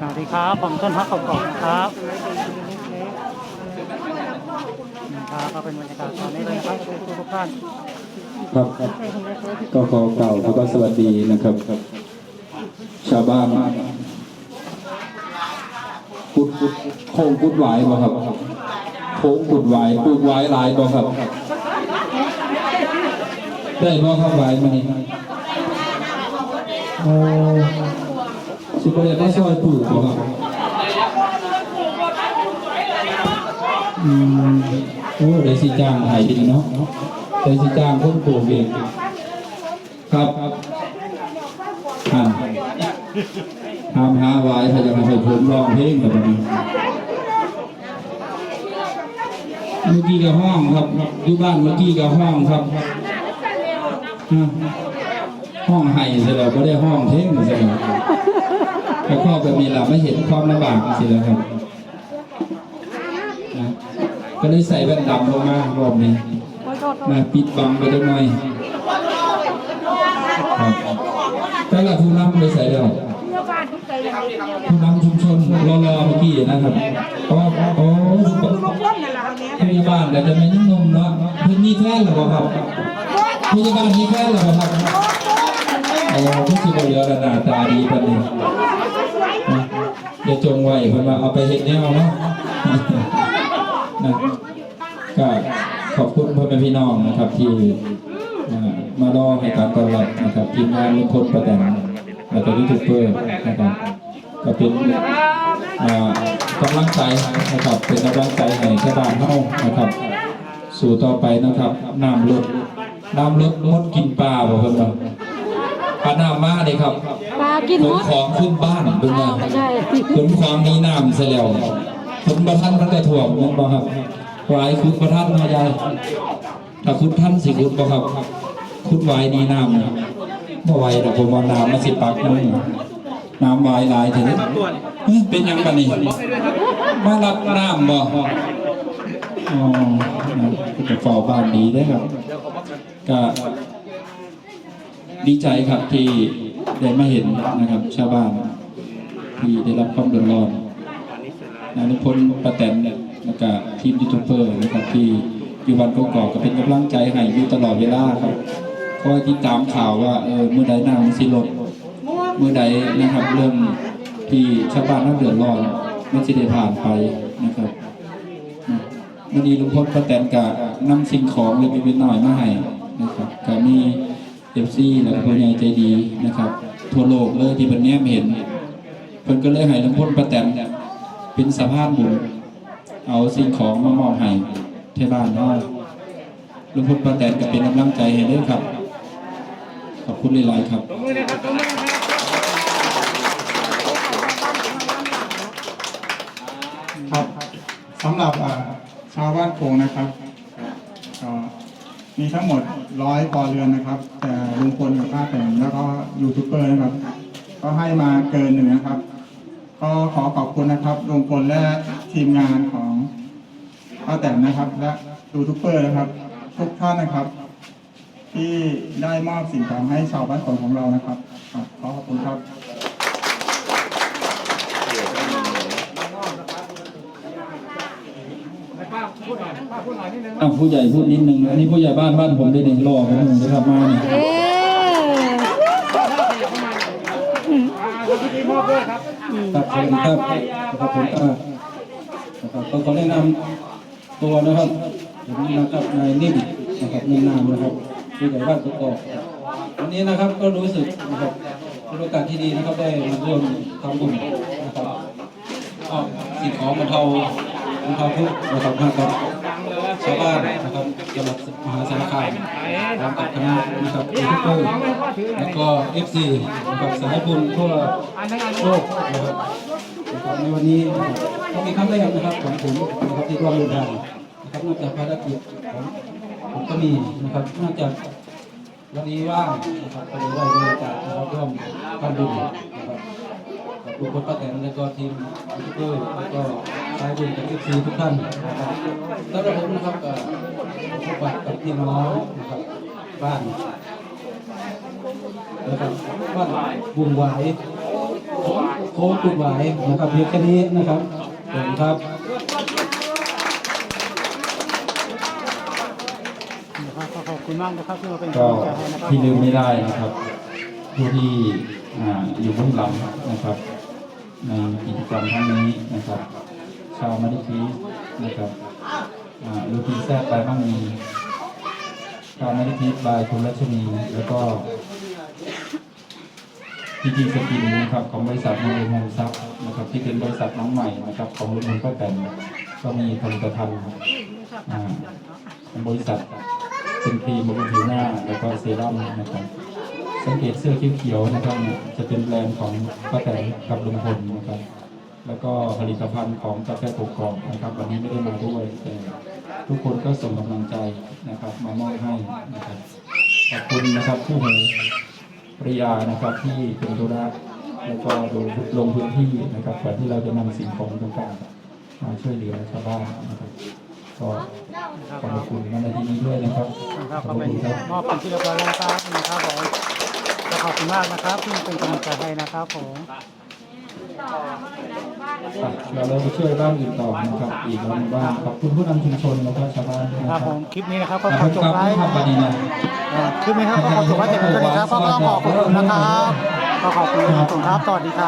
สวัสดีครับ ผมต้นฮักกบกนะครับนะครับก็เป็นบรรยากาศตอนนี้เลยนะครับทุกทุกๆท่านครับก็ขอกล่าวแล้วก็สวัสดีนะครับชาวบ้านกุดโค้งกุดหวายบ่ครับโค้งกุดหวายกุดหวายหลายบ่ครับ ได้บ่ครับหวายมานี่โอ้ สิบ่ได้มาซอยปลูกบ่ครับอืมโอ้ได้สิจ้างให้ดีเนาะได้สิจ้างคนปลูกเองครับครับอ่าทำหาไว้ถ้าจะมาให้ผมร้องเพลงกับมันเมื่อกี้กับห้องครับอยู่บ้านเมื่อกี้กับห้องครับห้องไห้เสร็จแล้วก็ได้ห้องเพลงเสร็จแล้ว แล้วก็แบบนี้เราไม่เห็นความลำบากเสร็จแล้วครับนะก็เลยใส่แว่นดำลงมารอบนี้นะปิดบังไปจังหน่อยครับแต่ละผู้นำไปใส่แล้วผู้นำชุมชนรอๆเมื่อกี้นะครับเพราะว่าโอ้พยาบาลแต่จะไม่นุ่งนมเนาะเพิ่นมีแฟนหรือเปล่าครับพยาบาลมีแฟนหรือเปล่าครับโอ้ผู้สิบเหลือระนาตาดีปานนี้นะ อย่าจงไว้เพิ่นว่าเอาไปเฮ็ดแนวเนาะนะก็ขอบคุณพ่อแม่พี่น้องนะครับที่อ่ามารอให้การต้อนรับนะครับทีมงานลุงพลประแตนแล้วก็ยูทูบเบอร์นะครับก็เป็นอ่ากำลังใจนะครับเป็นกำลังใจให้ชาวบ้านเฮานะครับ สู่ต่อไปนะครับน้ำลดน้ำลดมดกินปลาบอกเพิ่นว่า ปลาน้ำมาเลยครับปลากินขมนดของขึ้นบ้านเป็นไงไม่ใช่ ขนของหนี้น้ำเสียแล้วขนประทันมันกระถ่วงนั่นบ่ครับหวายคุณประทันมายายถ้าคุณท่านสิคุณบ่ครับ คุณหวายหนี้น้ำนะบ่ไหวดอกผมว่าน้ำมาสิปักนึงน้ำหวายหลายเถอะเอ้ยเป็นหยังบัดนี้มารับน้ำบ่อ๋อนะจะเฝ้าบ้านดีได้อครับ ก็ ดีใจครับที่ได้มาเห็นนะครับ ชาวบ้านที่ได้รับความเดือดร้อนนายนพนธ์ประแตนเนี่ยแล้วก็ทีมยูทูบเบอร์นะครับที่อยู่บ้านกอกก็เป็นกำลังใจให้อยู่ตลอดเวลาครับคอยติดตามข่าวว่าเออเมื่อใดน้ำสิลดเมื่อใดนะครับเรื่องที่ชาวบ้านนั้เดือดร้อนมันจะได้ผ่านไปนะครับวันนี้ลุงพลป้าแตนกะนำสิ่งของเล็กๆน้อยๆมาให้นะครับก็มี เอฟซีและผู้ใหญ่ใจดีนะครับ ทั่วโลกเลยที่เป็นแนมเห็นเพิ่นก็เลยให้ลุงพลป้าแตนเนี่ยเป็นสะพานบุญเอาสิ่งของมามอบให้ที่บ้านเฮาลุงพลป้าแตนก็เป็นกำลังใจให้ด้อครับ ขอบคุณหลายๆครับครับสำหรับชาวบ้านโป่งนะครับ มีทั้งหมดร้อยครัวเรือนนะครับ แต่ลุงพลกับป้าแตนแล้วก็ยูทูบเบอร์นะครับ ก็ให้มาเกินหนึ่งนะครับ ก็ขอขอบคุณนะครับลุงพลและทีมงานของป้าแตนนะครับ และยูทูบเบอร์นะครับ ทุกท่านนะครับ ที่ได้มอบสิ่งของให้ชาวบ้านโป่งของเรานะครับครับขอขอบคุณครับ อะผู้ใหญ่พูดนิดนึงอันนี้ผู้ใหญ่บ้านบ้านผมได้หนึ่งรอผมหนึ่งนะครับมาเนี่ยเอ๊ะครับขอบคุณครับขอบคุณครับนะครับก็ขอแนะนำตัวนะครับผมนะครับนายนิ่มนะครับในนามนะครับผู้ใหญ่บ้านกกอกวันนี้นะครับก็รู้สึกนะครับเป็นโอกาสที่ดีนะครับได้มาร่วมทำบุญนะครับก็สิ่งของบรรเทา บรรเทาทุกข์นะครับให้กับชาวบ้านนะครับจังหวัดมหาสารคามพร้อมกับคณะนะครับยูทูบเบอร์แล้วก็เอฟซีนะครับสายบุญทั่วโลกนะครับในวันนี้ก็มีครั้งแรกนะครับของผมนะครับที่ร่วมเดินทางนะครับนอกจากภารกิจของผมก็มีนะครับนอกจาก วันนี้ว่างนะครับก็เลยได้มีโอกาสนะครับร่วมทำบุญนะครับกับบุคคลป้าแตนและก็ทีมทูบเบอร์แล้วก็สายบุญกับเอฟซีทุกท่านนะครับแล้วเราผมนะครับก็พบปะกับพี่น้องนะครับบ้านนะครับบ้านบุงหวโค้งจุดหวนะครับเพียงแค่นี้นะครับขอบคุณครับ ขอบคุณมากนะครับที่มาเป็นก็กำลังใจให้นะครับที่ลืมไม่ได้นะครับ ผู้ที่อ่าอยู่เบื้องหลังนะครับ ในกิจกรรมครั้งนี้นะครับ ชาวมาดิคีนะครับอ่าลูทีแซดไปบ้างมีชาวมาดิคีบายคุณรัชนีแล้วก็พีจีสกินนะครับของบริษัทมงคลโฮมซับนะครับที่เป็นบริษัทน้องใหม่นะครับของลุงพลป้าแตนก็มีผลิตภัณฑ์อ่าของบริษัท เป็นครีมบำรุงผิวหน้าแล้วก็เซรั่มนะครับ สังเกตเสื้อเขียวๆนะครับเนี่ยจะเป็นแบรนด์ของป้าแตนกับลุงพลนะครับ แล้วก็ผลิตภัณฑ์ของกาแฟกกอกนะครับ วันนี้ไม่ได้มาด้วยแต่ทุกคนก็ส่งกำลังใจนะครับ มามอบให้นะครับขอบคุณนะครับผู้หูปริยานะครับที่เป็นธุระแล้วก็ลงลงพื้นที่นะครับก่อนที่เราจะนำสิ่งของต่างๆมาช่วยเหลือชาวบ้านนะครับก็ ขอบคุณในที่นี้ด้วยนะครับนะครับขก็อบเป็นคุณครับมอบเป็นที่เรียบร้อยแล้วนะครับนะครับผมก็ขอบคุณมากนะครับที่เป็นกำลังใจให้นะครับผมอะเราเราไปช่วยบ้านอื่นต่อนะครับ อีกหลายหมู่บ้านขอบคุณผู้นำชุมชนแล้วก็ชาวบ้านนะคครัรับบผมคลิปนี้นะครับก็นะขคอรับจบครับไว้ที่ทำปานีนะอ่าคลิปนี้ครับก็ขอจบไว้แต่เพียงเท่านี้ครับก็ขอขอบคุณนะครับ ก็ขอบคุณนะครับสวัสดีครับ